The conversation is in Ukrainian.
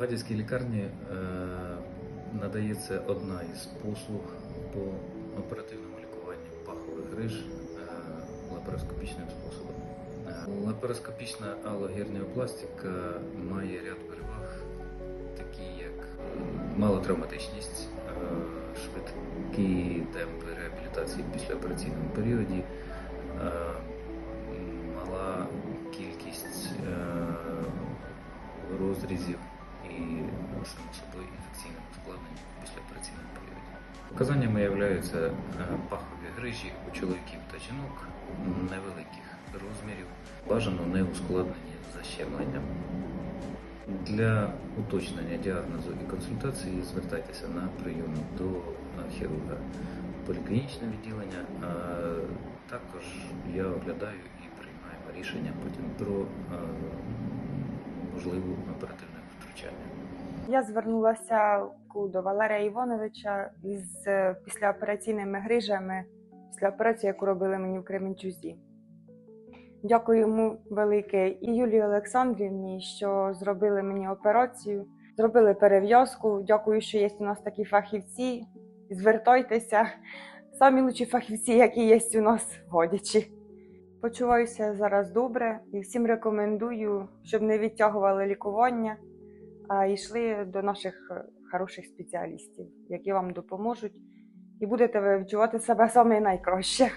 Гадяцькій лікарні е, надається одна із послуг по оперативному лікуванню пахових гриж е, лапароскопічним способом. Е, Лапароскопічна алогерніопластика має ряд переваг, такі як малотравматичність, швидкі темпи реабілітації в післяопераційному періоді, е, мала кількість розрізів періоду. Показаннями являються е, пахові грижі у чоловіків та жінок невеликих розмірів, бажано не ускладнені защемленням. Для уточнення діагнозу і консультації звертайтеся на прийом до хірурга поліклінічне відділення. Також я оглядаю і приймаю рішення потім про е, можливу оперативне втручання. Я звернулася до Валерія Івановича із е, післяопераційними грижами після операції, яку робили мені в Кременчузі. Дякую йому велике і Юлії Олександрівні, що зробили мені операцію, зробили перев'язку. Дякую, що є у нас такі фахівці. Звертайтеся, самі лучші фахівці, які є у нас Годячі. Почуваюся зараз добре і всім рекомендую, щоб не відтягували лікування, йшли до наших е, хороших спеціалістів, які вам допоможуть, і будете ви відчувати себе саме найкраще.